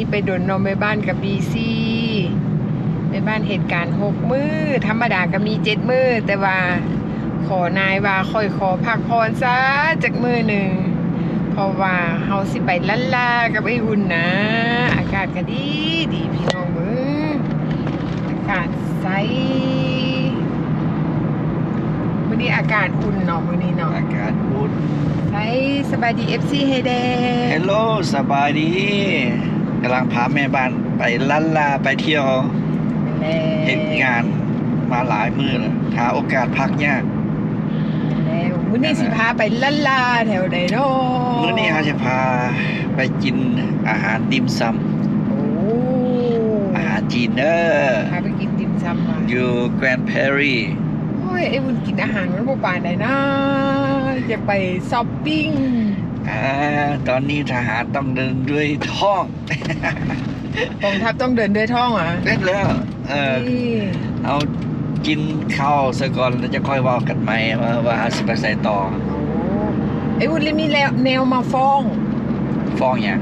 จากซ่องอุ่นนี้ไปดนนมไปบ้านกับบีซีไปบ้านเหตุการณ์หกมือธรรมดาก็มีเจ็ดมือแต่ว่าขอนายว่าค่อยขอพักพรซะจากมือหนึ่งเพราะว่าเฮาสิไปลันลากับไอ้หุ่นนะ อากาศก็ดีดีพี่น้องเบิ่งอากาศใสมื้อนี้อากาศอุ่นเนาะมื้อนี้เนาะอากาศอุ่นใสสบายดี FC เฮเดเฮลโลสบายดี กำลังพาแม่บ้านไปลันลาไปเที่ยวเห็นงานมาหลายมือแล้วหาโอกาสพักยากแล้วมื้อนี้สิพาไปลันลาแถวใดเนาะมื้อนี้เขาจะพาไปกินอาหารดิมซโอ้ำอาหารจีนเนอร์พาไปกินติ่มซำมาอยู่แกรนด์แพรีโอ้ยไอ้บุญกินอาหารมันบ่ปานใดนะอยากไปช้อปปิ้ง อ่าตอนนี้ทหารต้องเดินด้วยท้อง กองทัพต้องเดินด้วยท้องเหรอะเล่นแล้ว เออ นี่เอากินข้าวซะก่อนแล้วจะค่อยเว่ากันไหมว่าว่าสิไปใส่ต่อไอ้วุ้นเลยมีแล้วแนวมาฟ้อง ฟ้องอย่าง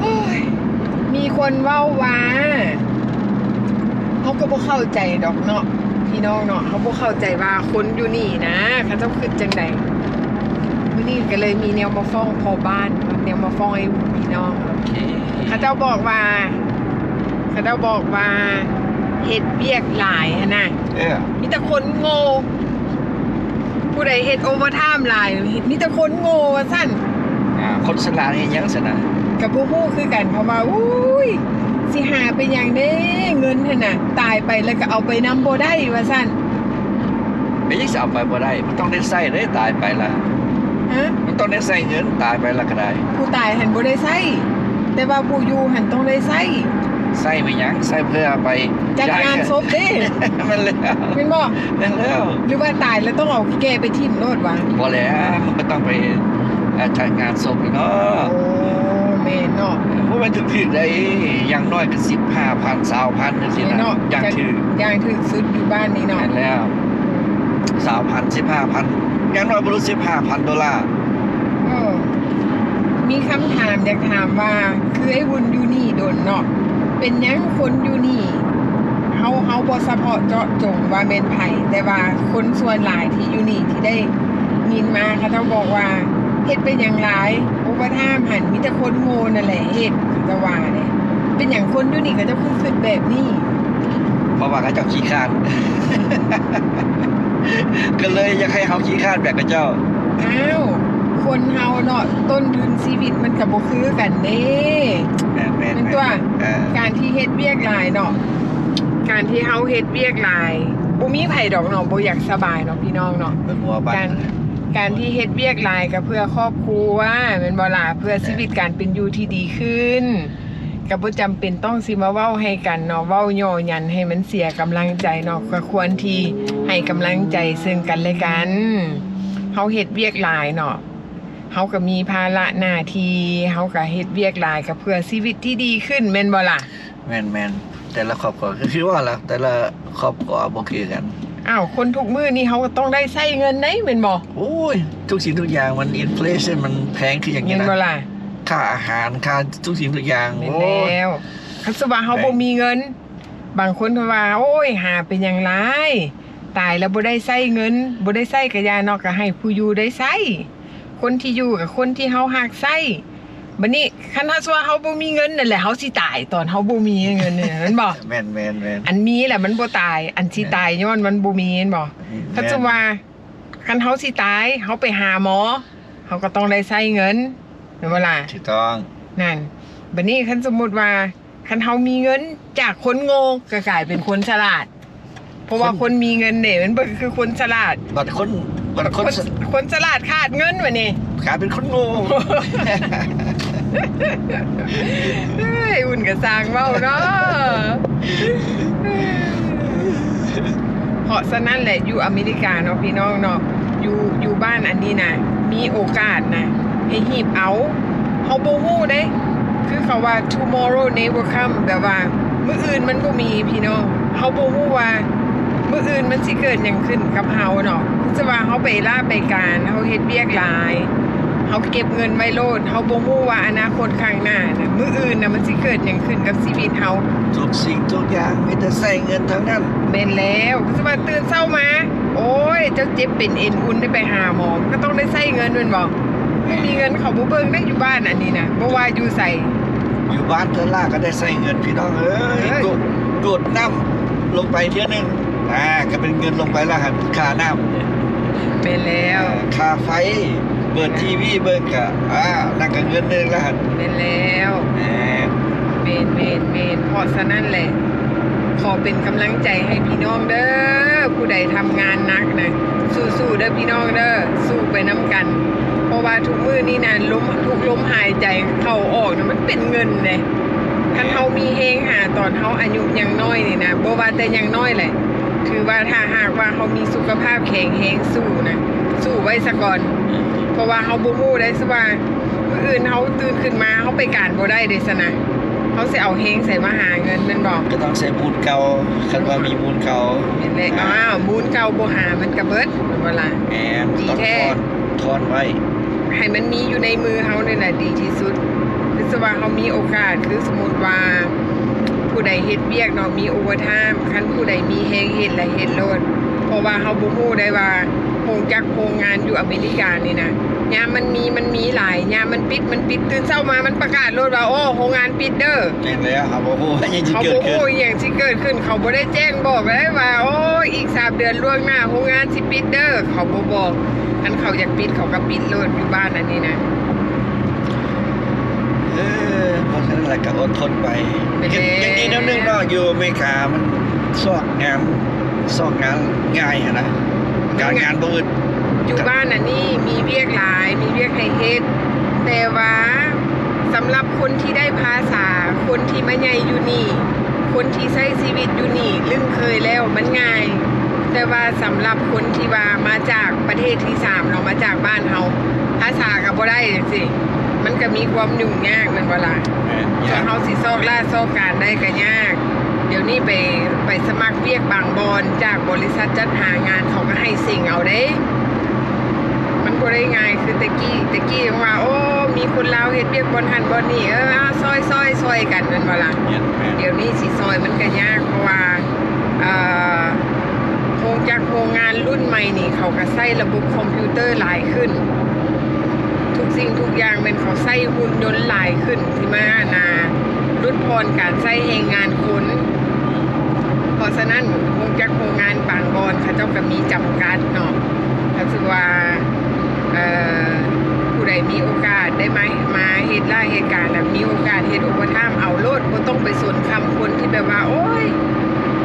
โอ้ยมีคนเว้าว่าเขาก็บ่เข้าใจดอกเนาะพี่น้องเนาะเขาบ่เข้าใจว่าคนอยู่นี่นะเขาเจ้าคิดจังใดมื้อ นี้ก็เลยมีแนวมาฟ้องพอบ้าน แนวมาฟ้องไอ้วุ้นพี่น้องโอเคเขาเจ้าบอกว่าเขาเจ้าบอกว่าเฮ็ดเบียกหลายหั้นน่ะเออมีแต่คนโง่ผู้ใดเฮ็ดโอเวอร์ไทม์หลายมีแต่คนโง่ว่าซั่นอ่าคนสลานี่ยังสนะกับผู้ฮู้คือกันเพราะว่าอุ้ยสิหาเป็นอย่างเด้เงินหั่นน่ะตายไปแล้วก็เอาไปนำบ่ได้ว่าซั่นไม่ยิ่งจะเอาไปบ่ได้มันต้องได้ใส่ได้ตายไปละฮะมันต้อง ได้ใส่เงินตายไปละก็ได้ผู้ตายหันบ่ได้ใช้แต่ว่าผู้อยู่หันต้องได้ใช้ใส่ไม่ยั้งใส่เพื่อไปจัดงานศพเด้มันแล้วแม่นบ่มันแล้วหรือว่าตายแล้วต้องเอาแกไปทิ่มโลดวะพอแล้วมันก็ต้องไปอ่าจัดงานศพอีกเนาะโอ้แม่นเนาะเพราะมันถึงๆได้อยังน้อยก็สิบห้าพันสาวพันนั่นสิแม่นะนเนาะอยังถืออย่างถึกสุดอยู่บ้านนี่เนาะนั่นแล้วสาวพันสิบห้าพันอยังน้อยบรรลุสิบห้าพันดอลลาร์เออ มีคำถามอยากถามว่า คือไอ้วุญอยู่นี่โดนเนาะเป็นหยังคนอยู่นี่เฮาเฮาบ่เฉพาะเจาะจงว่าเป็นไผแต่ว่าคนส่วนหลายที่อยู่นี่ที่ได้ยินมาเขาเจ้าบอกว่าเฮ็ดเป็นอย่างไรโอเวอร์ไทม์หันมีแต่คนโง่นั่นแหละเฮ็ดเขาจะว่าเนี่ยเป็นอย่างคนอยู่นี่ก็จะพูดขึ้นแบบนี้เพราะว่าเขาเจ้าขี้ข้านก็เลยอยากให้เขาขี้ข้านแบบกับเจ้าอ้าว คนเฮาเนาะต้นทุนชีวิตมันก็บ่คือกันเด้แม่นแม่นเป็นตัวเออการที่เฮ็ดเวียกหลายเนาะการที่เฮาเฮ็ดเวียกหลายบ่มีไผดอกเนาะบ่อยากสบายเนาะพี่น้องเนาะเป็นหัวบ้าการนการที่เฮ็ดเวียกหลายก็เพื่อครอบครัวแม่นบ่ล่ะเพื่อชีวิตการเป็นอยู่ที่ดีขึ้นก็บ่จำเป็นต้องสิมาเว้าให้กันเนาะเว้าย่อหยันให้มันเสียกำลังใจเนาะก็ควรที่ให้กำลังใจซึ่งกันและกันเฮาเฮ็ดเวียกหลายเนาะ เฮาก็มีภาระหน้าที่เฮาก็เฮ็ดเวียกหลายก็เพื่อชีวิตที่ดีขึ้นแม่นบ่ล่ะแม่นแม่นแต่ละครอบครัวก็คือว่าละแต่ละครอบครัวบ่คือกันอ้าวคนทุกมือนี่เขาก็ต้องได้ใช้เงินไหนเป็นบ่โอ้ย ทุกสิ่งทุกอย่างมันอินฟลชันมันแพงขึ้นอย่างเงินี้นนะบ่ล่ะค่าอาหารค่าทุกสิ่งทุกอย่างเป็นโอ้ยแล้วคันสว่าเขาแพงบ่มีเงิน บางคนก็ว่า โอ้ย หาเป็นอย่างไร ตายแล้วบ่ได้ใช้เงินบ่ได้ใช้กะยาเนอกก็ให้ผู้อยู่ได้ใช้ คนที่อยู่กับคนที่เฮาหักใช้บัดนี้คันถ้าสว่าเฮาบ่มีเงินนั่นแหละเฮาสิตายตอนเฮาบ่มีเงินเนี่ยแมันบ่แม่นแม่นแม่นอันมีแหละมันบ่ตาย อันสิตายย้อนมันบ่มีแม่นบ่ถ้าจะว่าคันเฮาสิตายเฮาไปหาหมอเขาก็ต้องได้ใช้เงินเห็นบ่ล่ะถูกต้องนั่นบัดนี้คันสมมุติว่าคันเฮามีเงินจากคนโง่ก็กลายเป็นคนฉลาด เพราะว่าคนมีเงินเนี่ยมันบ่คือคนฉลาดบัดคน บัดคนคนคนฉลาดขาดเงินวะนี่กลายเป็นคนโง่เฮ้ยอุ่นก็สร้างเว้าเนาะเพราะฉะนั้นแหละอยู่อเมริกาเนาะพี่น้องเนาะอยู่อยู่บ้านอันนี้นะมีโอกาสนะให้หีบเอาเฮาบ่ฮู้เด้ คือเขาว่า tomorrow never come แบบว่า มื้ออื่นมันบ่มีพี่น้องเฮาบ่ฮู้ว่า มื้ออื่นมันสิเกิดหยังขึ้นกับเฮาเนาะคือจะว่าเฮาไปล่าไปการเฮาเฮ็ดเวียกหลายเฮเขาเก็บเงินไว้โลดเขาบ่ฮู้ว่าอนาคตข้างหน้าน่ะมื้ออื่นน่ะมันสิเกิดหยังขึ้นกับชีวิตเฮาทุกสิ่งทุกอย่างมีแต่ใส่เงินทั้งนั้นแม่นแล้วก็สิว่าตื่นเช้ามา โอ้ยเจ้าเจ็บเป็นเอ็นอุ่นได้ไปหาหมอก็ต้องได้ใช้เงินแม่นบ่ไม่มีเงินเขาบ่เบิ่งได้อยู่บ้านอันนี้น่ะบ่ว่าอยู่ใส่อยู่บ้านเธอล่าก็ได้ใส่เงินพี่น้องเอ้ยเอ้ยกดกดน้ำลงไปเที่ยหนึง อ่าก็เป็นเงินลงไปแล้วครับค่าน้ำแม่นแล้วค่าไฟเปิดทีวีเบิ่งก็อ่านั่นก็เงินหนึงแล้วครับแม่นแล้วแหมเมนเมนเมนเพราะฉะนั้นแหละขอเป็นกำลังใจให้พี่น้องเด้อผู้ใดทำงานหนักนะสู้ๆเด้อพี่น้องเด้อสู้ไปน้ำกัน เพราะว่าทุกมือนี่นะลมทุกลมหายใจเข้าออกนะมันเป็นเงินเลยคันเฮามีเฮงหาตอนเฮาอายุยังน้อยนี่นะบ่ว่าแต่ยังน้อยแหละ ถือว่าถ้าหากว่าเฮามีสุขภาพแข็งแรงสู้นะสู้ไว้ซะก่อน เพราะว่าเฮาบ่ฮู้ได้ซะว่ามื้ออื่นเฮาตื่นขึ้นมาเฮาไปการบ่ได้เด้ซะนะเฮาสิเอาเฮงใส่มาหาเงินแม่นบ่ก็ต้องใช้มูลเก่าคันว่ามีมูลเก่าเห็นเลยอ้าวมูลเก่าบ่หามันก็เบิดแม่นบ่ล่ะแหมดีต้องแท้ทอนทอนไว้ให้มันมีอยู่ในมือเฮานี่แหละดีที่สุดคือสว่าเฮามีโอกาสคือสมมุติว่า ผู้ใดเฮ็ดเวียกเนาะมีโอเวอร์ไทม์คันผู้ใดมีแฮงเฮ็ดและเฮ็ดโลดเพราะว่าเฮาบ่ฮู้ได้ว่าโรงจักรโรงงานอยู่อเมริกานี่นะยามมันมีมันมีหลายยามมันปิดมันปิดตื่นเช้ามามันประกาศโลดว่าโอ้โรงงานปิดเด้อแจ้งแล้วครับว่าโอ้ยยังจะเขาเกิดบอกขึ้นโอ้ยอย่างที่เกิดขึ้น เขาบ่ได้แจ้งบอกเลยว่า โอ้ยอีกสามเดือนล่วงหน้าโรงงานสิปิดเด้อเขาบ่บอกอันเขาอยากปิดเขาก็ปิดโลดอยู่บ้านอันนี้นะ เออเพราะฉะ นั้นแหละก็อดทนไปไปแล้วอย่างนี้นิดนึงเนาะอยู่อเมริกามันสอกงานสอกงานง่ายอะนะการงานบ่อึดอยู่บ้านอันนี้มีเวียกหลายมีเวียกให้เฮ็ดแต่ว่าสำหรับคนที่ได้ภาษา คนที่มาใหญ่อยู่นี่ คนที่ใช้ชีวิตอยู่นี่ลึงเคยแล้วมันง่าย แต่ว่าสำหรับคนที่ว่ามาจากประเทศที่สามเราะมาจากบ้านเฮาภาษาก็บ่ได้จังซี่ มันก็มีความยุ่งยากแมันบ่ล่ะแหม่ส่ยาวนกเฮาสิซอกล่าซอกการได้ก็ยาก เดี๋ยวนี้ไปไปสมัครเวียกบางบอนจากบริษัทจัดหางานเขาก็ให้สิ่งเอาเด้ มันบ่ได้ง่ายคือตะกี้ตะกี้ว่าโอ้มีคนลาวเฮ็ดเวียกบนหันบนนี่เออเอาซอยซอยซอยกันแม่นบ่ล่ะเนี่ยแหม่เดี๋ยวนี้สิซอยมันก็ยากเพราะว่าเอ่อโครงจากโครงงานรุ่นใหม่นี่เขาก็ใช้ระบบคอมพิวเตอร์หลายขึ้น ทุกสิ่งทุกอย่างเป็นเขาใช้หุ่นยนต์หลายขึ้นที่มานาลดพรการใช้แรงงานคนเพราะฉะนั้นคงจากโครงงานบางบอนเขาเจ้าก็มีจำกัดเนาะก็คือว่าเออผู้ใดมีโอกาสได้ไหมมาเฮ็ดราเหตุการณ์แล้วมีโอกาสเฮ็ดโอเวอร์ไทม์เอาโลดบ่ต้องไปสวนคำคนที่แบบว่า โอ้ย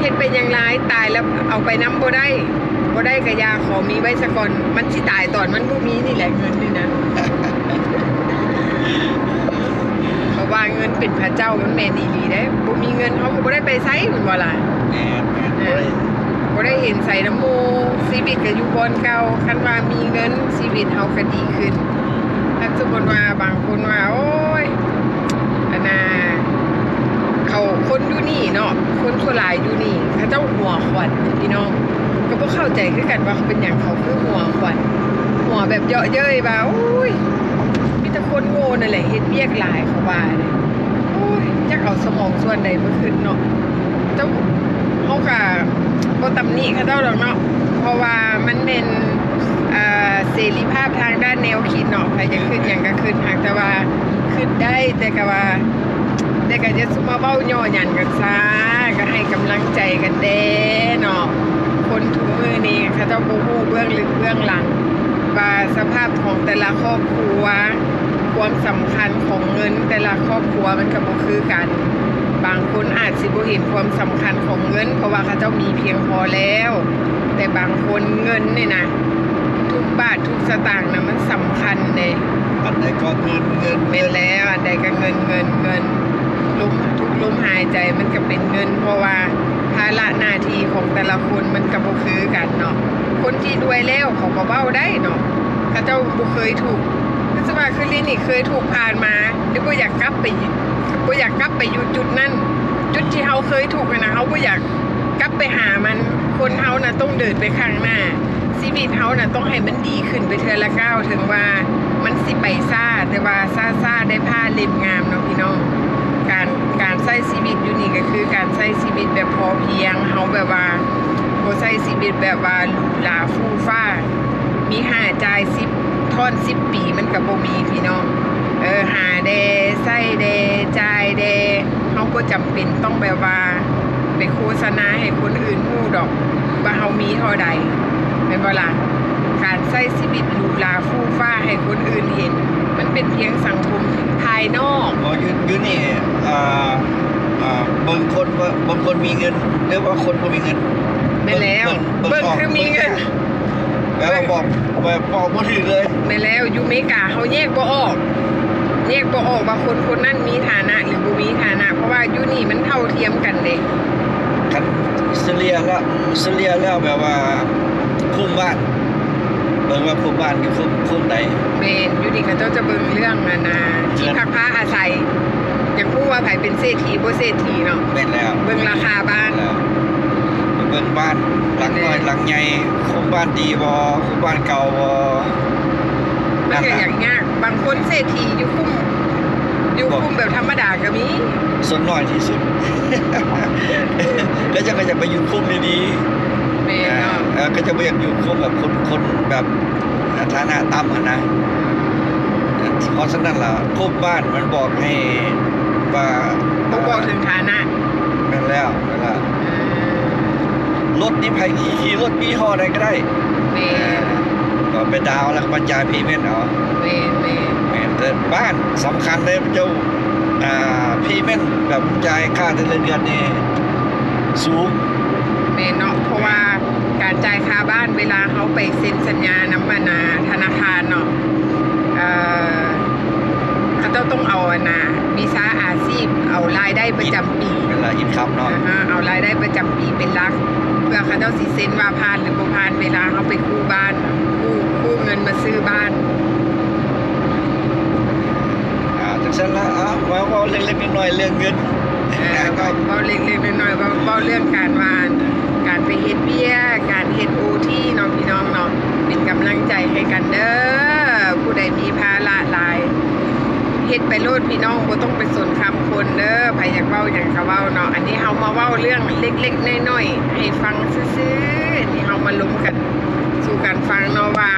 เฮ็ดเป็นอย่างไรตายแล้วเอาไปน้ำบ่ได้บ่ได้กะยาขอมีไว้ซะก่อนมันสิตายตอนมันบ่มีนี่แหละเงินนี่นะ เพราะว่าเงินเป็นพระเจ้ามันแม่นอีหลีได้บ่มีเงินเขาก็บ่ได้ไปไสเหมือนบ่ล่ะแหม่แหม่บ่ได้บ่ได้เห็นใส่น้ำมูชีวิตก็อยู่บอนเก่าคันว่ามีเงินชีวิตเฮาก็ดีขึ้นถ้าสมมติว่าบางคนว่าโอ้ยอันน่ะเขาคนอยู่นี่เนาะคนทั่วหลายอยู่นี่เขาเจ้าหัวขวัญพี่น้องก็บ่เข้าใจคือกันว่าเขาเป็นหยังเขาคือหัวขวัญหัวแบบเยาะเย้ยว่าโอ้ยมีแต่คนโง่นั่นแหละเฮ็ดเวียกหลายเขาว่าเนี่ยโอ้ ยจักเอาสมองส่วนใดมาขึ้นเนาะเจ้าเขาก็บ่ตำหนิเขาเจ้าดอกเนาะเพราะว่ามันเป็นเอ่อเสรีภาพทางด้านแนวคิดเนาะใครจะขึ้นอย่างก็ขึ้นหากแต่ว่าขึ้นได้แต่ก็ว่า แต่ก็จะสมาเบ้าย่อหยันกันซะก็ให้กำลังใจกันเด้เนาะคนทุกมือนี่เขาเจ้าบ่ฮู้เบื้องลึกเบื้องหลังว่าสภาพของแต่ละครอบครัว ความสำคัญของเงิน แต่ละครอบครัวมันก็บ่คือกัน บางคนอาจสิบ่เห็นความสำคัญของเงิน เพราะว่าเขาเจ้ามีเพียงพอแล้ว แต่บางคนเงินเนี่ยนะทุกบาททุกสตางค์นะมันสำคัญเลยอันใดก็เงินเงินเป็นแล้วอันใดก็เงินเงินเงินลมทุกลมหายใจมันก็เป็นเงิน เพราะว่าภาระหน้าที่ของแต่ละคนมันก็บ่คือกันเนาะคนที่รวยแล้วเขาก็เบ้าได้เนาะเขาเจ้าบ่เคยถูก คือสว่าคือลินี่เคยถูกผ่านมาหรือบ่อยากกลับไปบ่อยากกลับไปอยู่จุดนั้นจุดที่เฮาเคยถูกนะเฮาบ่อยากกลับไปหามันคนเฮาน่ะต้องเดินไปข้างหน้าชีวิตเฮาน่ะต้องให้มันดีขึ้นไปเทือละก้าวถึงว่ามันสิไปซ่าแต่ว่าซ่าซ่าได้ผ้าเล็มงามเนาะพี่น้องการการใช้ชีวิตอยู่นี่ก็คือการใช้ชีวิตแบบพอเพียงเฮาแบบว่าบ่ใช้ชีวิตแบบว่าหรูหราฟู่ฟ้า มีหาจ่ายสิบ ท่อนสิบปีมันก็บ่มีพี่น้อง เออหาเดใส่เดจ่ายเดเฮาก็จำเป็นต้องแบบว่าไปโฆษณาให้คนอื่นรู้ดอกว่าเฮามีเท่าใดแม่นบ่ล่ะการใช้ชีวิตหรูหราฟู่ฟ้าให้คนอื่นเห็น มันเป็นเพียงสังคมภายนอกพออยู่อยู่นี่อ่าอ่าบางคนว่าบางคนมีเงินหรือว่าคนบ่มีเงินไม่แล้วเบิ่งคือมีเงิน แล้วก็บอกแบบบอกบ่ถึงเลยไม่แล้วอยู่อเมริกาเขาแยกบ่ออกแยกบ่ออกว่าคนคนนั้นมีฐานะหรือบ่มีฐานะ เพราะว่าอยู่นี่มันเท่าเทียมกันเด้คันเสเลียแล้วเสเลียแล้วแบบว่าคุ้มบ้านเบิ่งว่าคุ้มบ้านกับคุ้มคุ้มใดแม่นอยู่นี่เขาเจ้าจะเบิ่งเรื่องนานาที่พักผ้าอาศัยอยากรู้ว่าไผเป็นเศรษฐีบ่เศรษฐีเนาะแม่นแล้วเบิ่งราคาบ้านแล้ว เบิ่งบ้านหลังน้อยหลังใหญ่คุ้มบ้านดีบ่คุ้มบ้านเก่าบ่มันก็อย่างยากบางคนเศรษฐีอยู่คุ้มอยู่คุ้มแบบธรรมดาก็มีส่วนน้อยที่สุด ก็จะก็จะไปอยู่คุ้มดีๆแม่นเนาะเออก็จะไม่อยากอยู่คุ้มแบบคนคนแบบฐานะต่ำอะนะเพราะฉะนั้นล่ะคุ้มบ้านมันบอกให้ว่าบ่บอกถึงฐานะเป็นแล้วเวลาเออ รถนี่ไผขี่ขี่รถยี่ห้อใดก็ได้แม่นก็ไปดาวน์แล้วก็บรรจายพรีเมนต์เอาแม่นแม่นแม่นแต่บ้านสำคัญเลยเจ้าอ่าพรีเมนต์แบบจ่ายค่าแต่ละเดือนนี่สูงแม่นเนาะเพราะว่าการจ่ายค่าบ้านเวลาเขาไปเซ็นสัญญาน้ำมานาธนาคารเนาะเอ่อเขาต้องต้องเอาอะนะวีซ่าอาชีพ เอารายได้ประจำปีเวลาอินคัมเนาะนะฮะเอารายได้ประจำปีเป็นหลัก เพื่อเขาเจ้าสิเซ็นว่าผ่านหรือบ่ผ่านเวลาเขาไปกู้บ้านกู้กู้เงินมาซื้อบ้านอ่าจังซั่นละอะว่าเว้าเล็กๆน้อยๆเรื่องเงินเออเบาเบาเล็กๆน้อยๆเบาเบาเรื่องการวาน การไปเฮ็ดเบี้ย การเฮ็ดโอที่น้องพี่น้องเนาะเป็นกำลังใจให้กันเด้อผู้ใดมีภาระหลายเฮ็ดไปโลดพี่น้องบ่ต้องไปสนคำ คนเด้อไผอยากเว้าหยังก็เว้าเนาะอันนี้เฮามาเว้าเรื่องเล็กๆน้อยๆให้ฟังซื่อๆอันนี้เฮามาลงกันสู่กันฟังเนาะว่า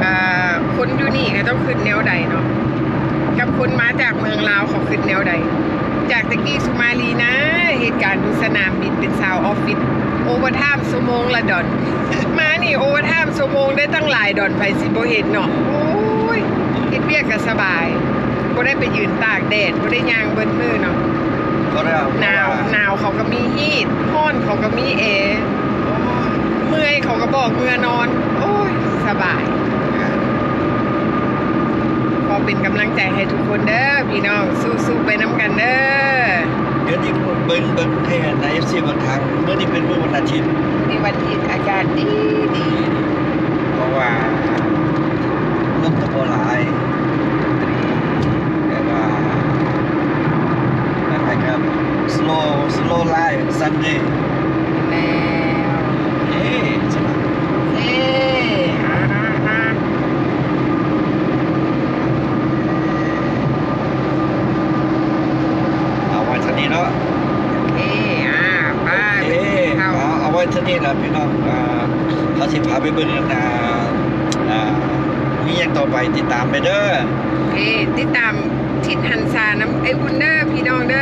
เอ่อคนอยู่นี่ก็ต้องขึ้นแนวใดเนาะกับคนมาจากเมืองลาวเขาขึ้นแนวใด จากตะกี้สุมาลีนะ เหตุการณ์อยู่สนามบินเป็นสาวออฟฟิศโอเวอร์ไทม์ชั่วโมงละดอนมานี่โอเวอร์ไทม์ชั่วโมงได้ตั้งหลายดอนไปสิบ่เห็นเนาะโอ้ยเฮ็ดเวียกก็สบาย บ่ได้ไปยืนตากแดดบ่ได้ย่างเบิ้มือเนาะก็แล้วหนาวหนาวเขาก็มีฮีทร้อนเขาก็มีแอร์โอ้ยเมื่อยเขาก็บอกเมื่อนอน โอ้ย สบายขอเป็นกำลังใจให้ทุกคนเด้อพี่น้องสู้ๆไปน้ำกันเด้อเดี๋ยวนี้เบิ่งเบิ่งแค่ใน FC บางครั้งเมื่อนี้เป็นมื้อวันอาทิตย์ในวันอาทิตย์อากาศดีดีเพราะว่าลมตะโกหลายแต่ว่าอะไรครับ slow slow life Sunday แล้วเอ๊ะใช่ไหมเอ๊ะอ่าอ่าเอาไว้เท่านี้เนาะเอ๊ะอ่าไปเอ๊ะเข้าเอาเอาไว้เท่านี้นะพี่น้องอ่าเขาสิพาไปเบิ่งกันนะอ่ามีอย่างต่อไปติดตามไปเด้อ เอ๊ะติดตามทิศหันซาน้ำไอ้บุญเด้อพี่น้องเด้อ